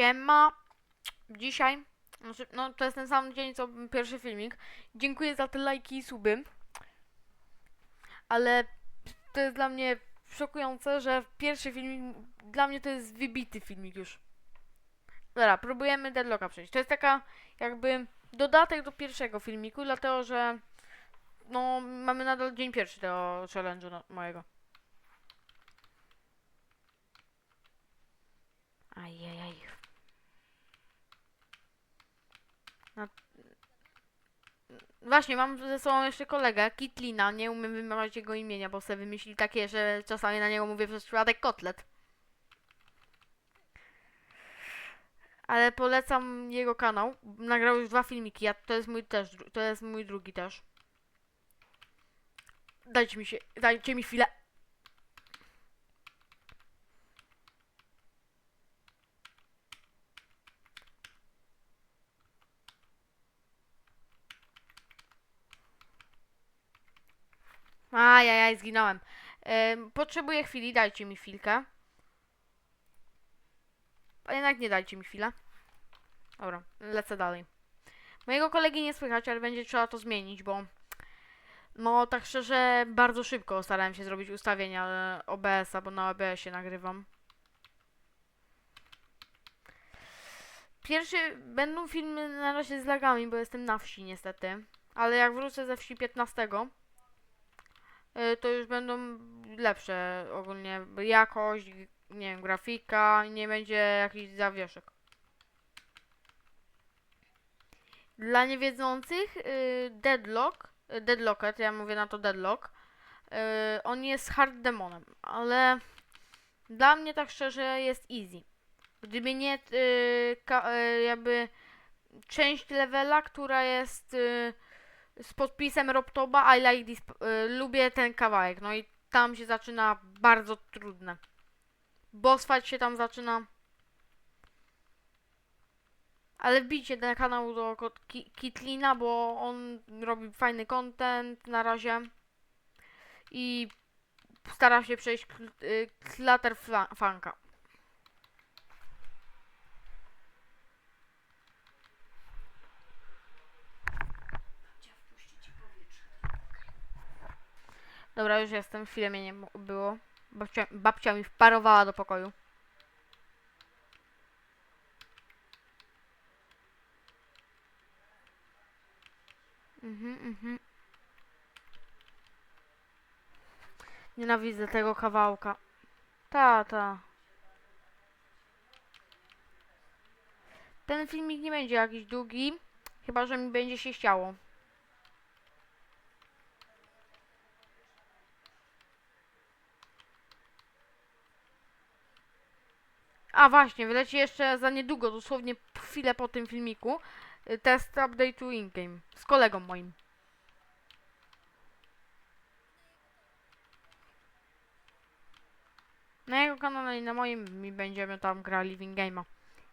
Siema. Dzisiaj, znaczy, no to jest ten sam dzień co pierwszy filmik. Dziękuję za te lajki i suby. Ale to jest dla mnie szokujące, że pierwszy filmik, dla mnie to jest wybity filmik już. Dobra, próbujemy Deadlocka przejść. To jest taka jakby dodatek do pierwszego filmiku, dlatego że no mamy nadal dzień pierwszy tego challenge'u no, mojego. Ajajaj. No. Właśnie, mam ze sobą jeszcze kolegę, Kitlina, nie umiem wymawiać jego imienia, bo sobie wymyśli takie, że czasami na niego mówię przez przypadek kotlet. Ale polecam jego kanał. Nagrał już dwa filmiki, ja, to jest mój też, to jest mój drugi też. Dajcie mi się, dajcie mi chwilę. Ajajaj, zginąłem. Potrzebuję chwili, dajcie mi chwilkę. A jednak nie dajcie mi chwilę. Dobra, lecę dalej. Mojego kolegi nie słychać, ale będzie trzeba to zmienić, bo no tak szczerze bardzo szybko starałem się zrobić ustawienia e, OBS-a, bo na OBS-ie nagrywam. Pierwszy będą filmy na razie z lagami, bo jestem na wsi niestety. Ale jak wrócę ze wsi 15, y, to już będą lepsze ogólnie jakość, nie wiem, grafika, nie będzie jakichś zawieszek. Dla niewiedzących, y, Deadlock, y, Deadlocket, ja mówię na to Deadlock, y, on jest hard demonem, ale dla mnie tak szczerze jest easy. Gdyby nie jakby część levela, która jest z podpisem Robtoba, I like this, y, lubię ten kawałek, no i tam się zaczyna bardzo trudne. Boss fight się tam zaczyna. Ale wbijcie na kanał do Kitlina, bo on robi fajny content na razie. I stara się przejść kl- y, klater fla- Dobra, już jestem. Chwilę nie było. Babcia, babcia mi wparowała do pokoju. Mhm, mhm. Nienawidzę tego kawałka. Ta, ta. Ten filmik nie będzie jakiś długi, chyba że mi będzie się chciało. A właśnie, wyleci jeszcze za niedługo, dosłownie chwilę po tym filmiku, y, test update'u in-game z kolegą moim. Na jego kanale i na moim mi będziemy tam grali w in-game'a.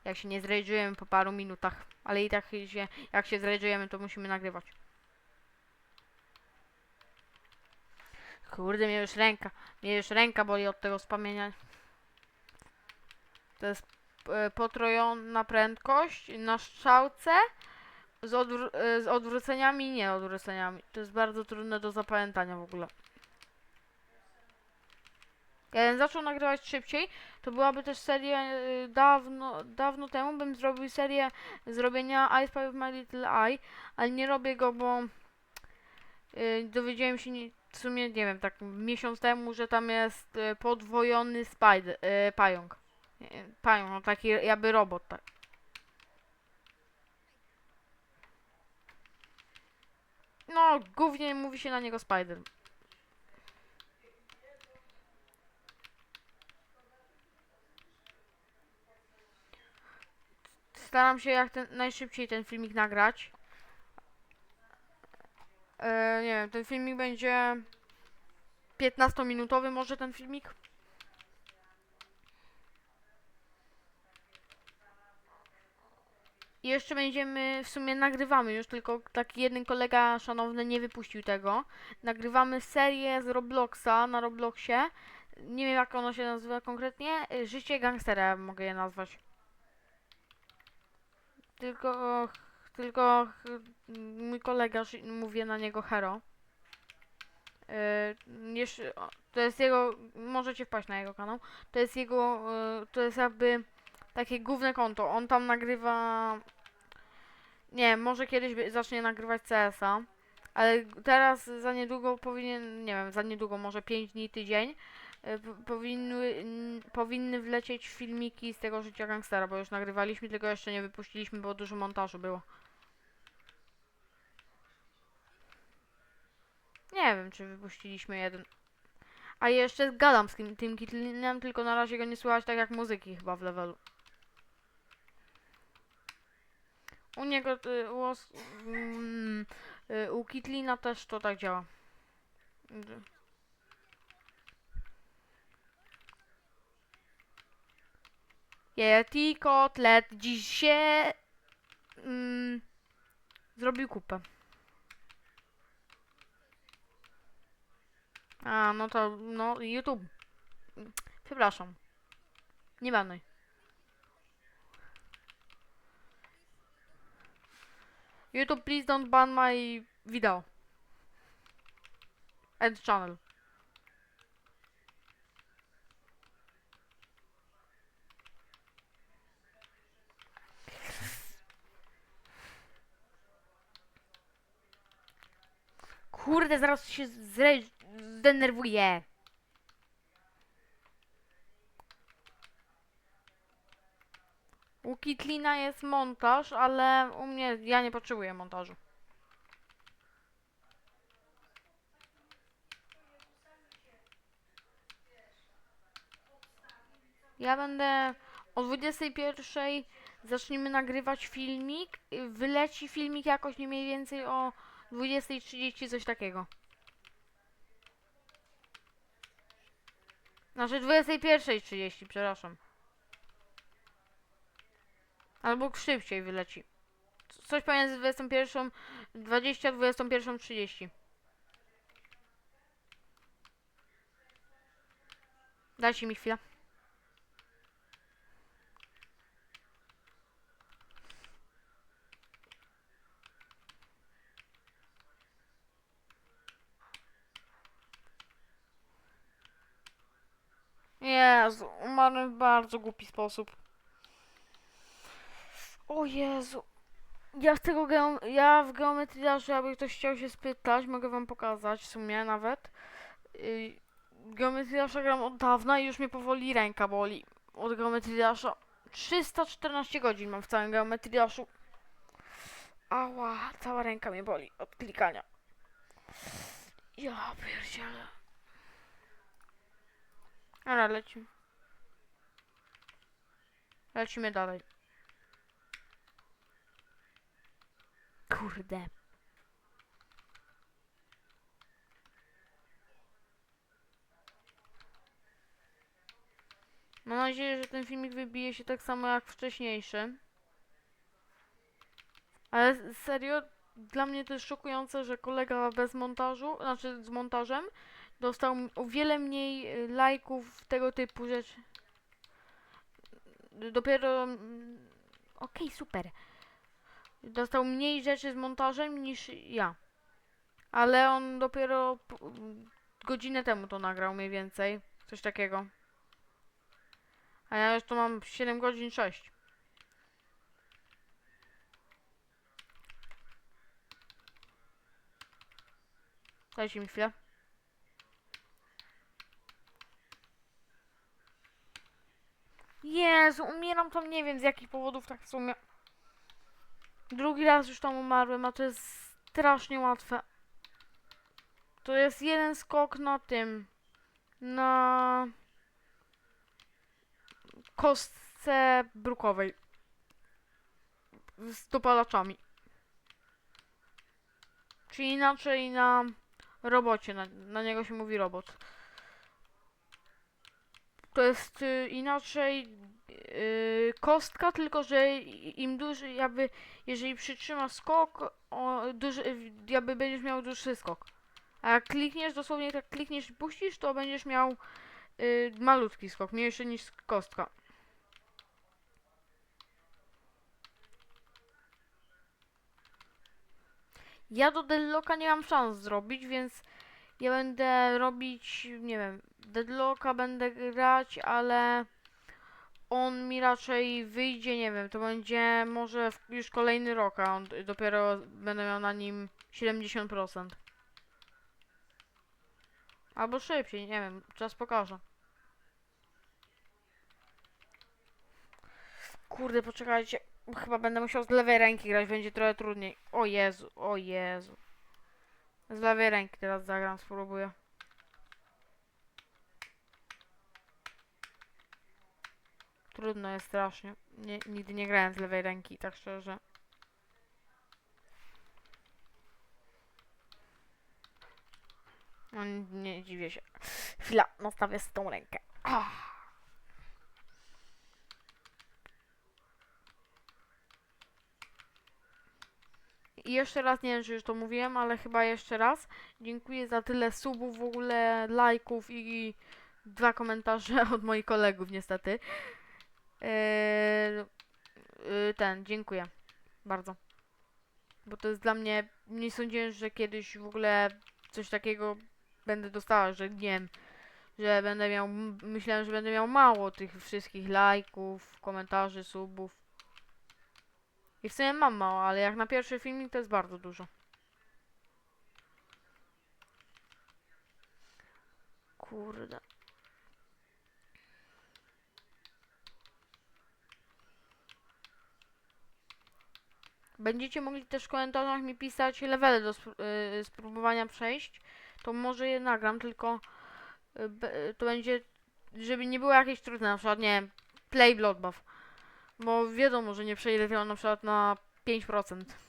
Jak się nie zrejdżujemy po paru minutach. Ale i tak się, jak się zrejdżujemy, to musimy nagrywać. Kurde, mnie już ręka, mnie już ręka boli od tego spamienia. To jest e, potrojona prędkość na strzałce z, odwr- e, z odwróceniami i nie odwróceniami. To jest bardzo trudne do zapamiętania w ogóle. Jakbym zaczął nagrywać szybciej, to byłaby też seria e, dawno, dawno temu bym zrobił serię zrobienia I Spy with My Little Eye, ale nie robię go, bo dowiedziałem się nie, w sumie, nie wiem, tak miesiąc temu, że tam jest podwojony spider, e, pająk. Pająk, no taki jakby robot, tak. No, głównie mówi się na niego Spider. Staram się jak ten, najszybciej ten filmik nagrać. E, nie wiem, ten filmik będzie 15-minutowy może ten filmik. I jeszcze będziemy, w sumie nagrywamy już, tylko taki jeden kolega szanowny nie wypuścił tego. Nagrywamy serię z Robloxa na Robloxie. Nie wiem jak ono się nazywa konkretnie. Życie gangstera mogę je nazwać. tylko, tylko mój kolega, mówię na niego Hero. Yy, jeszcze, to jest jego, możecie wpaść na jego kanał. To jest jego, yy, to jest jakby takie główne konto. On tam nagrywa, nie może kiedyś zacznie nagrywać CS-a, ale teraz za niedługo powinien, nie wiem, za niedługo, może 5 dni, tydzień, p- powinny, powinny wlecieć filmiki z tego życia gangstera, bo już nagrywaliśmy, tylko jeszcze nie wypuściliśmy, bo dużo montażu było. Nie wiem, czy wypuściliśmy jeden. A jeszcze gadam z tym Kitlinem, tylko na razie go nie słychać tak jak muzyki chyba w levelu. U niego, y, u, os- mm, y, u Kitlina też to tak działa. Yeti kotlet dziś się mm, zrobił kupę. A, no to, no, YouTube. Przepraszam. Nie banuj. YouTube, please don't ban my video. And channel. Kurde, zaraz się zre... zdenerwuję. U Kitlina jest montaż, ale u mnie ja nie potrzebuję montażu. Ja będę o 21 zaczniemy nagrywać filmik. Wyleci filmik jakoś nie mniej więcej o 20.30 coś takiego. Znaczy 21.30, przepraszam. Albo szybciej wyleci. Coś pomiędzy 21, 20, 21, 30. Dajcie mi chwilę. Jezu, umarłem w bardzo głupi sposób. O Jezu. Ja z tego geom ja w geometrii Dashu, jakby ktoś chciał się spytać, mogę wam pokazać w sumie nawet. Yy, geometrii Dasha gram od dawna i już mnie powoli ręka boli. Od geometrii Dasha. 314 godzin mam w całym geometrii Dashu. Ała, cała ręka mnie boli od klikania. Ja pierdzielę. Dobra, lecimy. Lecimy dalej. Kurde. Mam nadzieję, że ten filmik wybije się tak samo jak wcześniejszy. Ale serio, dla mnie to jest szokujące, że kolega bez montażu, znaczy z montażem, dostał o wiele mniej y, lajków tego typu rzeczy. Dopiero. mm, Okej, super. Dostał mniej rzeczy z montażem niż ja. Ale on dopiero godzinę temu to nagrał mniej więcej. Coś takiego. A ja już tu mam 7 godzin 6. Dajcie mi chwilę. Jezu, umieram tam nie wiem z jakich powodów tak w sumie. Drugi raz już tam umarłem, a to jest strasznie łatwe. To jest jeden skok na tym. Na kostce brukowej. Z dopalaczami. Czy inaczej na robocie, na, na niego się mówi robot. To jest y, inaczej y, kostka, tylko że im duży, jakby, jeżeli przytrzymasz skok, o, duży, jakby będziesz miał dłuższy skok. A jak klikniesz, dosłownie tak klikniesz i puścisz, to będziesz miał y, malutki skok, mniejszy niż kostka. Ja do Deadlocka nie mam szans zrobić, więc ja będę robić, nie wiem, Deadlocka będę grać, ale on mi raczej wyjdzie, nie wiem, to będzie może już kolejny rok, a on dopiero będę miał na nim 70%. Albo szybciej, nie wiem, czas pokaże. Kurde, poczekajcie. Chyba będę musiał z lewej ręki grać, będzie trochę trudniej. O Jezu, o Jezu. Z lewej ręki teraz zagram, spróbuję. Trudno jest strasznie. Nie, nigdy nie grałem z lewej ręki, tak szczerze. No, nie dziwię się. Chwila, nastawię z tą rękę. Ah. I jeszcze raz, nie wiem czy już to mówiłem, ale chyba jeszcze raz. Dziękuję za tyle subów, w ogóle lajków i dwa komentarze od moich kolegów niestety. Eee, yy, ten, dziękuję. Bardzo. Bo to jest dla mnie, nie sądziłem, że kiedyś w ogóle coś takiego będę dostała, że nie wiem, że będę miał, myślałem, że będę miał mało tych wszystkich lajków, komentarzy, subów. I w sumie mam mało, ale jak na pierwszy filmik to jest bardzo dużo. Kurde. Będziecie mogli też w komentarzach mi pisać levele do spró- y, spróbowania przejść. To może je nagram, tylko y, be- to będzie, żeby nie było jakieś trudne, na przykład, nie play bloodbath. Bo wiadomo, że nie przejdę na przykład na 5%.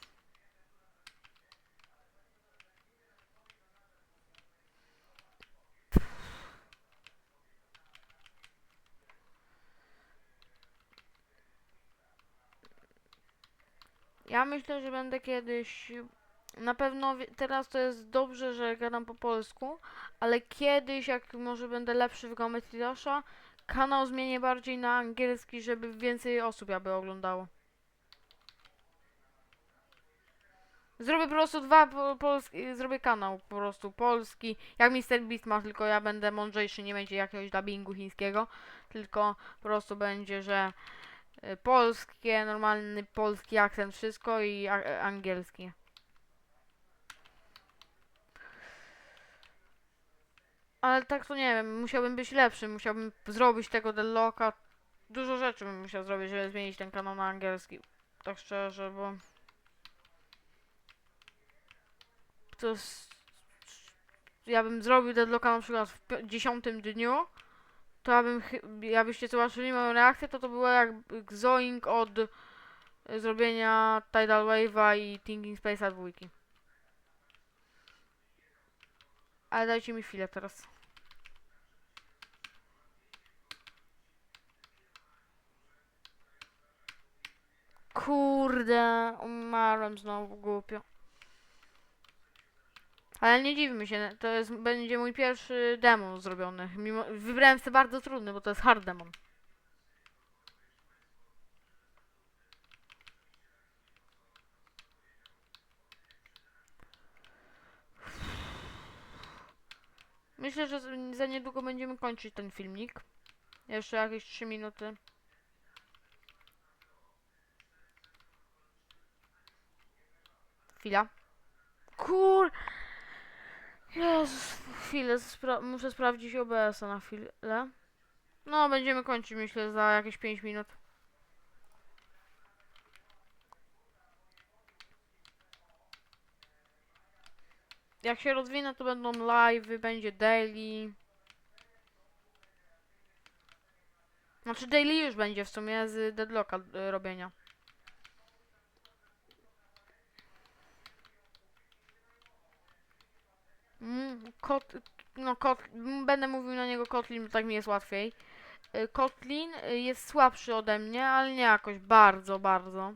Ja myślę, że będę kiedyś. Na pewno teraz to jest dobrze, że gadam po polsku, ale kiedyś, jak może będę lepszy w Geometridasza, kanał zmienię bardziej na angielski, żeby więcej osób jakby oglądało. Zrobię po prostu dwa po, polski, zrobię kanał po prostu polski, jak Mr. Beast ma, tylko ja będę mądrzejszy, nie będzie jakiegoś dubbingu chińskiego, tylko po prostu będzie, że polskie, normalny polski akcent, wszystko i a, angielski. Ale tak to nie wiem, musiałbym być lepszy, musiałbym zrobić tego Deadlocka. Dużo rzeczy bym musiał zrobić, żeby zmienić ten kanał na angielski. Tak szczerze, bo... To jest... Ja bym zrobił Deadlocka na przykład w dziesiątym dniu, to ja bym, jakbyście zobaczyli moją reakcję, to to było jak Zoink od y, zrobienia Tidal Wave'a i Thinking Space'a dwójki. Ale dajcie mi chwilę teraz. Kurde, umarłem znowu głupio. Ale nie dziwmy się, to jest, będzie mój pierwszy demon zrobiony. Mimo, wybrałem sobie bardzo trudny, bo to jest hard demon. Myślę, że za niedługo będziemy kończyć ten filmik. Jeszcze jakieś 3 minuty. Chwila. Kur... Jezus, chwilę, spra muszę sprawdzić OBS-a na chwilę. No, będziemy kończyć myślę za jakieś 5 minut. Jak się rozwinę, to będą live, będzie daily. Znaczy daily już będzie w sumie z Deadlocka y, robienia. Mm, Kot, no kot, będę mówił na niego Kotlin, bo tak mi jest łatwiej. Y, Kotlin y, jest słabszy ode mnie, ale nie jakoś bardzo, bardzo.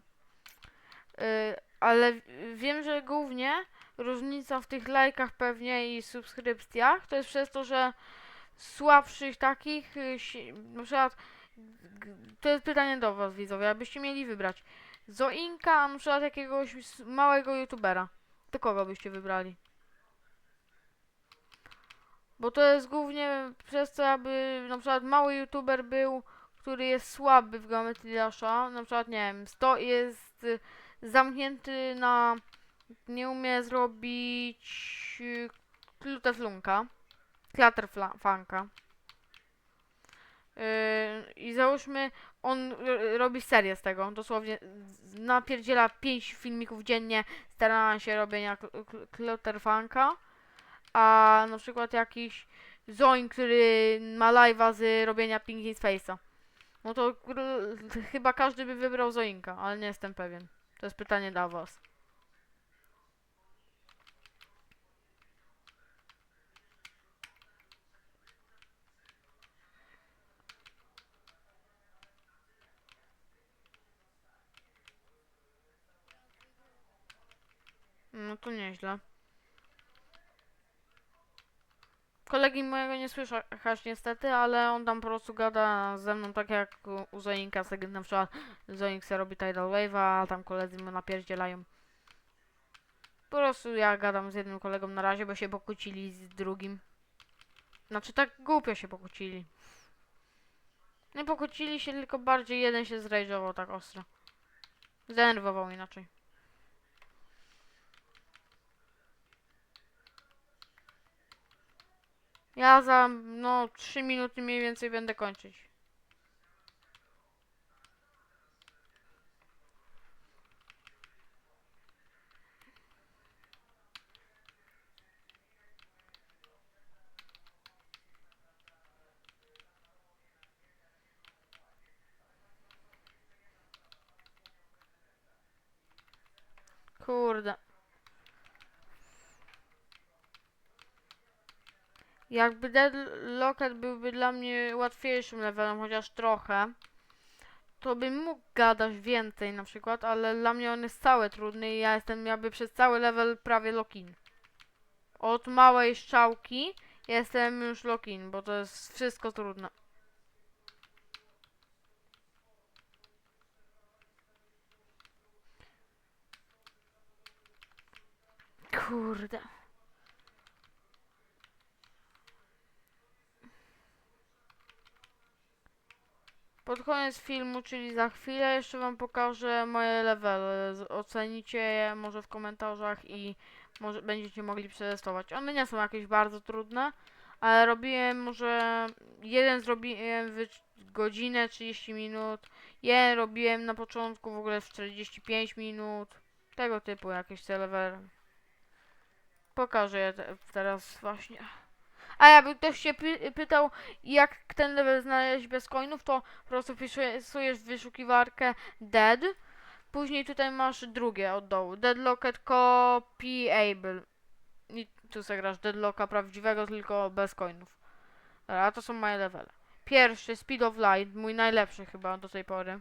Y, Ale wiem, że głównie różnica w tych lajkach pewnie i subskrypcjach to jest przez to, że słabszych takich, na przykład to jest pytanie do was widzowie, abyście mieli wybrać Zoinka, a na przykład jakiegoś małego youtubera. to kogo byście wybrali? Bo to jest głównie przez to, aby na przykład mały youtuber był, który jest słaby w geometrii Dasha, na przykład nie wiem, sto jest y, zamknięty na nie umie zrobić y, kluteflunka, klaterfanka. Yy, I załóżmy, on y, robi serię z tego, dosłownie napierdziela 5 filmików dziennie, stara się robienia kl- kl- clutterfunka, a na przykład jakiś Zoin, który ma live'a z robienia Pinky Face'a. No to chyba każdy by wybrał Zoinka, ale nie jestem pewien. To jest pytanie dla was. No to nieźle. Kolegi mojego nie słychać niestety, ale on tam po prostu gada ze mną tak jak u- Zoinka, na przykład Zoink se robi Tidal Wave'a, a tam koledzy mu napierdzielają. Po prostu ja gadam z jednym kolegą na razie, bo się pokłócili z drugim. Znaczy tak głupio się pokłócili. Nie pokłócili się, tylko bardziej jeden się zrajdżował tak ostro. Zdenerwował inaczej. Ja za, no, 3 minuty mniej więcej będę kończyć. Kurde. Jakby Dead Locket byłby dla mnie łatwiejszym levelem, chociaż trochę, to bym mógł gadać więcej na przykład, ale dla mnie on jest cały trudny i ja jestem jakby przez cały level prawie lock-in. Od małej strzałki jestem już lock-in, bo to jest wszystko trudne. Kurde. Pod koniec filmu, czyli za chwilę, jeszcze wam pokażę moje levely. Z- Ocenicie je może w komentarzach i może będziecie mogli przetestować. One nie są jakieś bardzo trudne, ale robiłem może jeden zrobiłem w godzinę 30 minut, jeden robiłem na początku w ogóle w 45 minut. Tego typu jakieś te levely. Pokażę je te, teraz właśnie. A jakby ktoś się py pytał, jak ten level znaleźć bez coinów, to po prostu wpisujesz w wyszukiwarkę dead. Później tutaj masz drugie od dołu. Deadlocked Copyable. I tu sobie grasz deadlocka prawdziwego, tylko bez coinów. Dobra, to są moje levele. Pierwszy, Speed of Light, mój najlepszy chyba do tej pory.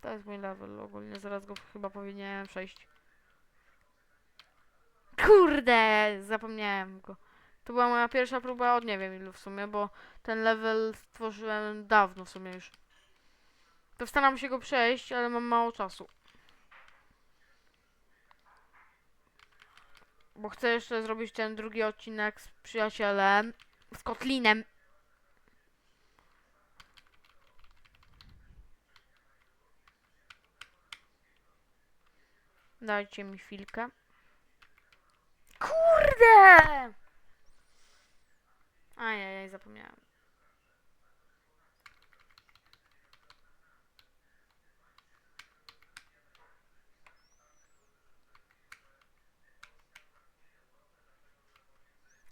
To jest mój level ogólnie, zaraz go chyba powinienem przejść. Kurde, zapomniałem go. To była moja pierwsza próba od nie wiem ilu w sumie, bo ten level stworzyłem dawno w sumie już. To staram się go przejść, ale mam mało czasu. Bo chcę jeszcze zrobić ten drugi odcinek z przyjacielem, z Kotlinem. Dajcie mi chwilkę. Kurde! Ajajaj, zapomniałem.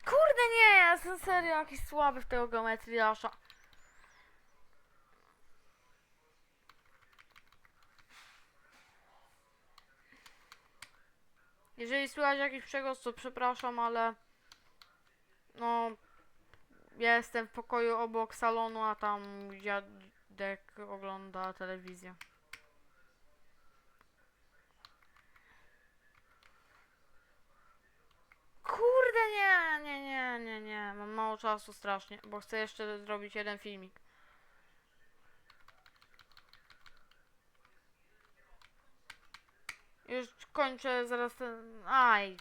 Kurde nie, jestem serio jakiś słaby w tego geometrii Dasha. Jeżeli słychać jakiś przegłos, to przepraszam, ale no ja jestem w pokoju obok salonu, a tam dziadek ogląda telewizję. Kurde nie, nie, nie, nie, nie, mam mało czasu strasznie, bo chcę jeszcze zrobić jeden filmik. Już kończę zaraz ten... Aj.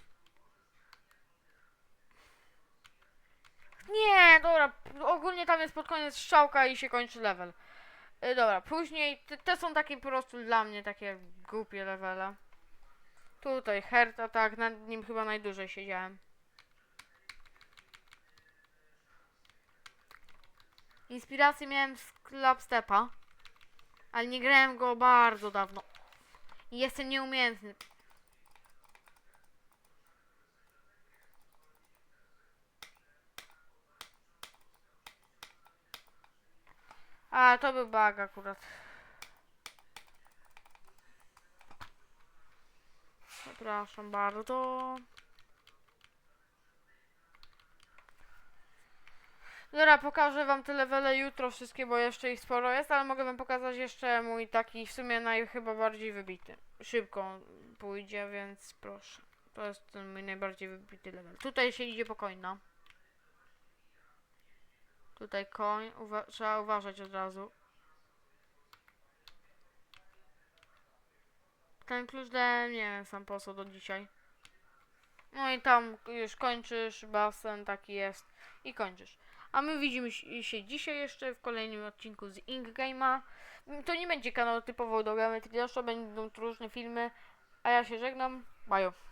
Nie, dobra, ogólnie tam jest pod koniec strzałka i się kończy level. Y, dobra, później te, te są takie po prostu dla mnie takie głupie levele. Tutaj Herta, tak, nad nim chyba najdłużej siedziałem. Inspirację miałem z Clubstepa, ale nie grałem go bardzo dawno. Jestem nieumiejętny. A, to był bug akurat. Przepraszam bardzo. Dobra, pokażę wam te levele jutro wszystkie, bo jeszcze ich sporo jest, ale mogę wam pokazać jeszcze mój taki w sumie naj chyba bardziej wybity. Szybko pójdzie, więc proszę. To jest ten mój najbardziej wybity level. Tutaj się idzie po coina. Tutaj koń, uwa trzeba uważać od razu. Ten klucz dałem, nie wiem sam po do dzisiaj. No i tam już kończysz, basen taki jest i kończysz. A my widzimy się dzisiaj jeszcze w kolejnym odcinku z Ink Game'a. To nie będzie kanał typowo do Geometry Dasha, będą tu różne filmy. A ja się żegnam. Bye.